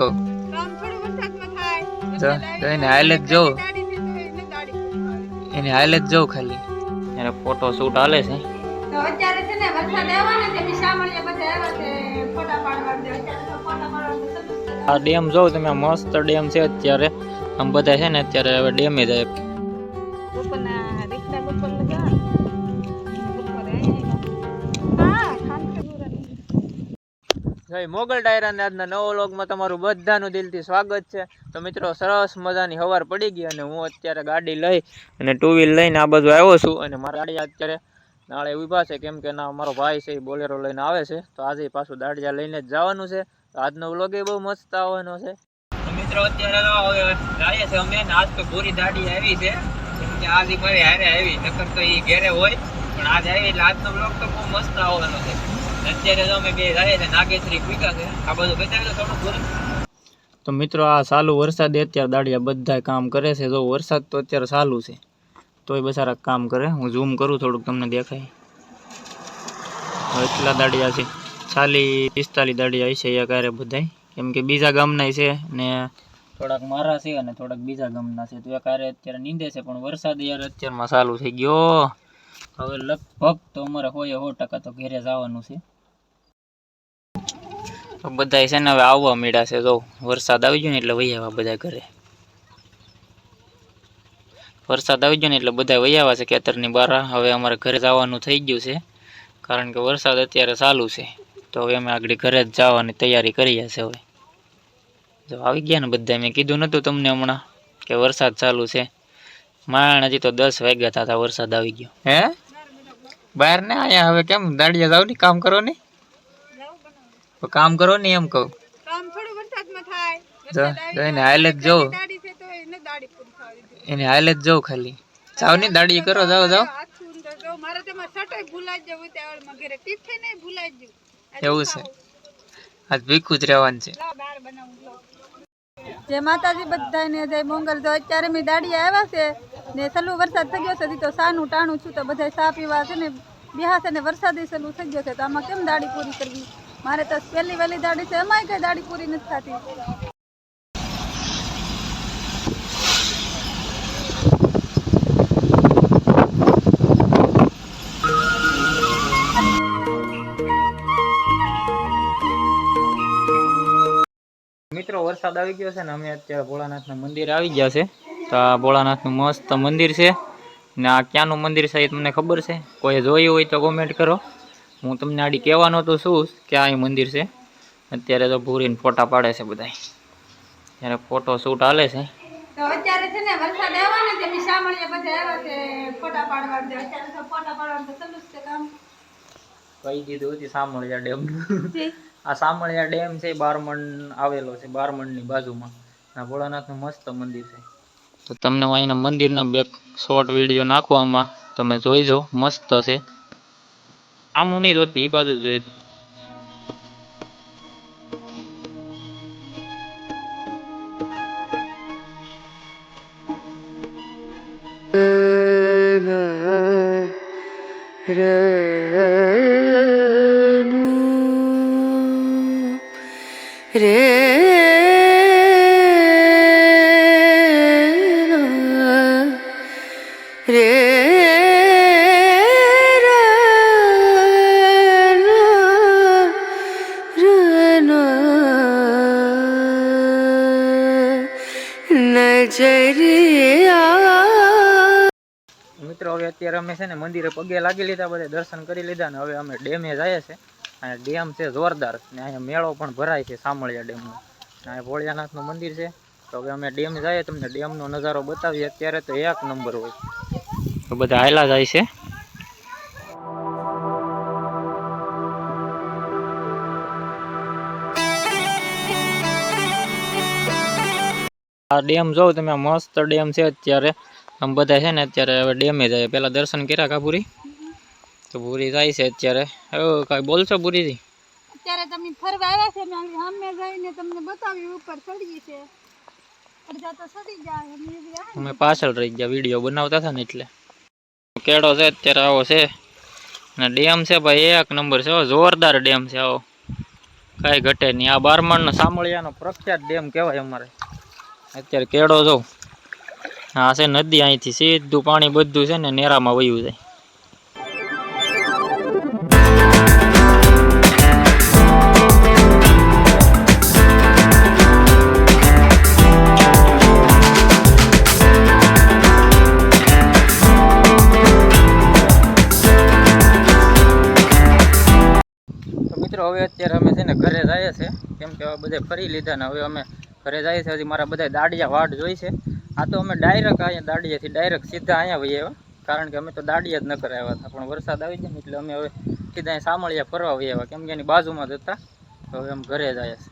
તો એને હાલત જો એને હાલત જો ખાલી. એને ફોટો શૂટ હાલે છે. તો અત્યારે છે ને વરસાદ આવ્યો ને તે સામાન્ય બધા આવ્યા છે ફોટા પાડવા દે અત્યારે તો ફોટા પાડવા તો સરસ છે. આ ડેમ જો તમે મસ્ત ડેમ છે અત્યારે. આમ બધા છે ને અત્યારે હવે ડેમે જાય. જય મોગલ ડાયરાને આજના નવો લોગમાં તમારું બધાનું દિલથી સ્વાગત છે. તો મિત્રો, સરસ મજાની હવાર પડી ગઈ અને હું અત્યારે ગાડી લઈ અને ટુ વ્હીલ લઈને આ બાજુ આવ્યો છું અને મારા ગાડી અત્યારે નાળે ઊભા છે. કેમ કે ના, મારો ભાઈ છે એ બોલેરો લઈને આવે છે. તો આજે પાછું દાડિયા લઈને જ જવાનું છે. તો આજનો વ્લોગ એ બહુ મસ્ત આવવાનો છે. મિત્રો, અત્યારે હવે જઈએ છે અમે આજ તો પૂરી દાડી આવી છે. કે આજે ઈ મારી હારે આવી. નકર તો એ ઘેરે હોય. પણ આજે આવી એટલે આજનો વ્લોગ તો બહુ મસ્ત આવવાનો છે. તો અમે છે છે. આ બધું બતાવી દો મિત્રો આ ચાલુ વરસાદે અત્યારે દાડિયા બધા કામ કરે છે. જો વરસાદ તો અત્યારે ચાલુ છે. તોય બસારા કામ કરે. હું ઝૂમ કરું થોડુંક તમને દેખાય. એટલા દાડિયા છે. ચાલી પિસ્તાલીસ દાડિયા હશે અહીંયા ક્યારે બધાય. કેમ કે બીજા ગામના છે ને થોડાક મારા છે અને થોડાક બીજા ગામના છે. તો એ કારે અત્યારે નીંદે છે. પણ વરસાદ યાર અત્યારમાં ચાલુ થઈ ગયો. હવે લગભગ તો અમારે હોય સો ટકા તો ઘેરે જવાનું છે. તો બધા છે ને હવે આવવા માંડ્યા છે, જો વરસાદ આવી ગયો ને એટલે વહી આવ્યા બધા ઘરે. વરસાદ આવી ગયો ને એટલે બધા વહી આવ્યા છે ખેતરની બહાર. હવે અમારે ઘરે જવાનું થઈ ગયું છે, કારણ કે વરસાદ અત્યારે ચાલુ છે. તો હવે અમે આગળ ઘરે જ જવાની તૈયારી કરીએ છે હવે. જો આવી ગયા ને બધા મેં કીધું નતું તમને હમણાં કે વરસાદ ચાલુ છે. માણ હજી તો દસ વાગ્યા હતા વરસાદ આવી ગયો. હે? બહાર ને આયા હવે કેમ? દાડિયા જાવ ને કામ કરો ને. તો કામ કરો ને એમ કહું. કામ થોડું વરસાદમાં થાય. જો જો એને હાલત જો એને હાલત જો ખાલી. જાવ ને દાડી કરો જાવ જાવ જો મારે તેમાં સટાઈ ભૂલાઈ જવું ત્યાં ઘરે. ટીફે નહીં ભૂલાઈ જવું. એવું છે. આજ ભીખું જ રહેવાનું છે. જય માતાજી બધાને જય મંગલ તો અત્યારે મેં દાડી આવ્યા છે ને સલુ વરસાદ થઈ ગયો છે તો સાનું ટાણું છું તો બધા સા પીવા છે ને બેહા છે ને વરસાદી સલુ થઈ ગયો છે તો આમાં કેમ દાડી પૂરી કરવી? મારે તો પહેલી વહેલી દાડી છે, એમાંય કઈ દાડી પૂરી નથી થતી. મિત્રો, વરસાદ આવી ગયો છે ને, અમે અત્યારે ભોળાનાથના મંદિર આવી ગયા છે. તો આ ભોળાનાથનું મસ્ત મંદિર છે. ને આ ક્યાંનું મંદિર છે એ તમને ખબર છે? કોઈ જોયું હોય તો કોમેન્ટ કરો. હું તમને આડી કહેવાનો તો શું કે આ મંદિર છે. અત્યારે તો ભૂરીને ફોટા પાડે છે બધા ત્યારે ફોટો શૂટ હાલે છે. તો અત્યારે છે ને વરસાદ આવ્યો ને તે સામળિયા બધા આવ્યા છે ફોટા પાડવા દે અત્યારે તો ફોટા પાડવા તો ચાલુ છે કામ. કહી દીધું હતી સામળિયા ડેમ. આ સામળિયા ડેમ છે બારમણ આવેલો છે બારમણની બાજુમાં. આ ભોળાનાથનું મસ્ત મંદિર છે. તો તમને હું અહીંના મંદિરના બે શોર્ટ વીડિયો નાખવામાં તમે જોઈ જો મસ્ત છે. આમ હું નહીં જોતી બાજુ મિત્રો હવે અત્યારે અમે છે ને મંદિરે પગે લાગી લીધા બધા દર્શન કરી લીધા ને હવે અમે ડેમે જઈએ છે. અને ડેમ છે જોરદાર ને અહીંયા મેળો પણ ભરાય છે સામળિયા ડેમનો. અહીંયા ભોળિયાનાથનું મંદિર છે. તો હવે અમે ડેમ જઈએ તમને ડેમનો નજારો બતાવીએ. અત્યારે તો એક નંબર હોય. તો બધા હાયલા જાય છે. આ ડેમ જોઉં તમે મસ્ત ડેમ છે અત્યારે. આમ બધા છે ને અત્યારે હવે ડેમે જાય. પેલા દર્શન કર્યા કા પૂરી? તો પૂરી જાય છે અત્યારે. હવે કાંઈ બોલશો પૂરીજી? અત્યારે તમે ફરવા આવ્યા છે મેં સામે જઈને તમને બતાવ્યું ઉપર ચડીએ છે. અમે અમે પાછળ રહી ગયા વીડિયો બનાવતા હતા ને એટલે. કેળો છે અત્યારે આવો છે. અને ડેમ છે ભાઈ એક નંબર છે જોરદાર ડેમ છે આવો. કાંઈ ઘટે નહીં. આ બારમાળનો સામળિયાનો પ્રખ્યાત ડેમ કહેવાય અમારે. અત્યારે કેળો જો હા છે નદી અહીંથી સીધું પાણી બધું છે ને નેરામાં વયું જાય. મિત્રો, હવે અત્યારે અમે છે ને ઘરે જઈએ છે. કેમ કે હવે બધે ફરી લીધા ને હવે અમે ઘરે જાય છે, હજી મારા બધા દાડિયા વાડ જોઈ છે. આ તો અમે ડાયરેક્ટ અહીંયા દાડિયાથી ડાયરેક્ટ સીધા અહીંયા વહી આવ્યા કારણ કે અમે તો દાડિયા જ ન કરાવ્યા હતા, પણ વરસાદ આવી જાય ને એટલે અમે હવે સીધા અહીંયા સામળિયા ફરવા વહી આવ્યા કેમ કે એની બાજુમાં જ હતા. હવે અમે ઘરે જાય છે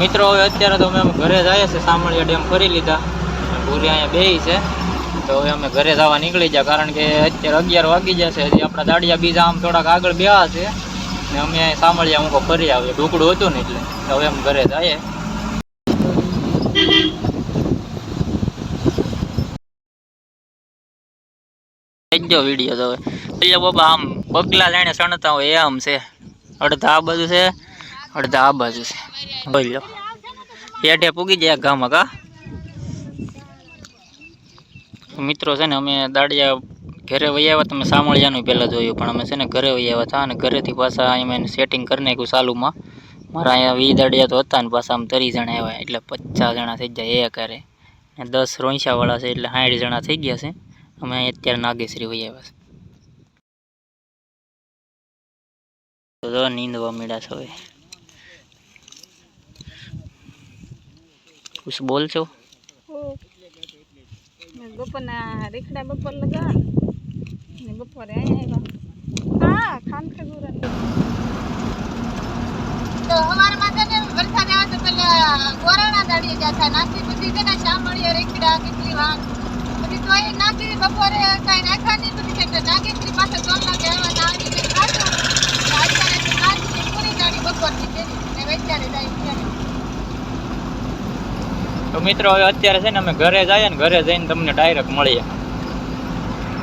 મિત્રો, હવે અત્યારે તો અમે ઘરે ઘરે જઈએ છીએ, સામળિયા ડેમ ફરી લીધા. ભૂરી અહીંયા બેહી છે. તો હવે અમે ઘરે જવા નીકળી ગયા, કારણ કે અત્યારે અગિયાર વાગી જશે હજી આપણા દાડિયા બીજા આમ થોડાક આગળ બેહા છે. ને અમે અહીંયા સામળિયા અમુક ફરી આવીએ. ઢુકડું હતું ને એટલે. હવે અમે ઘરે જઈએ થઈ વીડિયો તો હવે. એટલે બાબા, આમ બગલા લઈને સણતા હોય એ આમ છે. અડધા આ બધું છે. અડધા આ બાજુ છે. જોઈ લો. પેટે પૂગી જાય ગામમાં કા? મિત્રો છે ને, અમે દાડિયા ઘરે વહી આવ્યા. તમે સામળિયાનું પહેલાં જોયું, પણ અમે છે ને ઘરે વહી આવ્યા હતા અને ઘરેથી પાછા અહીંયા મેં સેટિંગ કરી નાખ્યું ચાલુમાં મારા અહીંયા વી દાડિયા તો હતા ને, પાછા આમ ત્રીસ જણા આવ્યા, એટલે પચાસ જણા થઈ જાય એ કરે અને દસ રોંસાવાળા છે, એટલે સાઠ જણા થઈ ગયા છે. અમે અત્યારે નાગેશ્રી વહી આવ્યા છે. તો નીંદવા મળ્યા છે હવે. कुछ बोल છો બપોરના રીખડા બપોર લગા ને બપોરે અહીંયા આવ્યા હા ખાન ખગુરા તો અમારા માટે ને વરસાદ આવે તો પેલા ગોરાણા દાડીએ જાતા નાખી બધી છે ને શામળીએ રીખડા કેટલી વાંક બધી તો એ નાખી બપોરે કાંઈ નાખા નહીં બધી છે નાગેશ્રી મિત્રો હવે અત્યારે છે ને અમે ઘરે જઈએ ને ઘરે જઈને તમને ડાયરેક્ટ મળીએ.